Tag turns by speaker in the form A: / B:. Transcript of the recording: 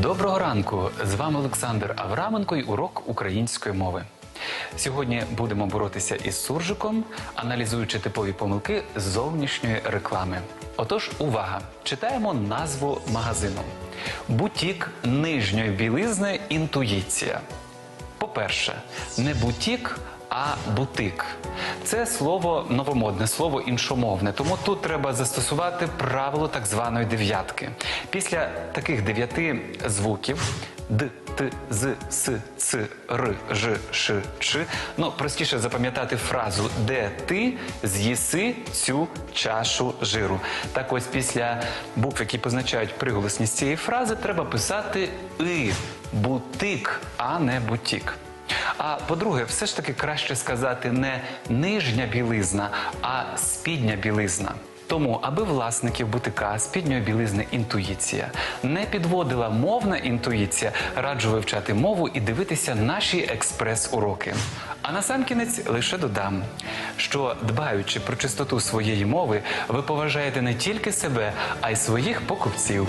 A: Доброго ранку! З вами Олександр Авраменко і урок української мови. Сьогодні будемо боротися із суржиком, аналізуючи типові помилки зовнішньої реклами. Отож, увага! Читаємо назву магазину: Бутік нижньої білизни інтуїція. По-перше, не бутік, а бутик. Це слово новомодне, слово іншомовне. Тому тут треба застосувати правило так званої дев'ятки. Після таких дев'яти звуків д, т, з, с, ц, р, ж, ш, ч. Ну, простіше запам'ятати фразу, де ти з'їси цю чашу жиру. Так ось після букв, які позначають приголосність цієї фрази, треба писати и, бутик, а не бутік. А по-друге, все ж таки краще сказати не нижня білизна, а спідня білизна. Тому, аби власників бутика спідньої білизни інтуїція не підводила мовна інтуїція, раджу вивчати мову і дивитися наші експрес-уроки. А насамкінець лише додам, що дбаючи про чистоту своєї мови, ви поважаєте не тільки себе, а й своїх покупців.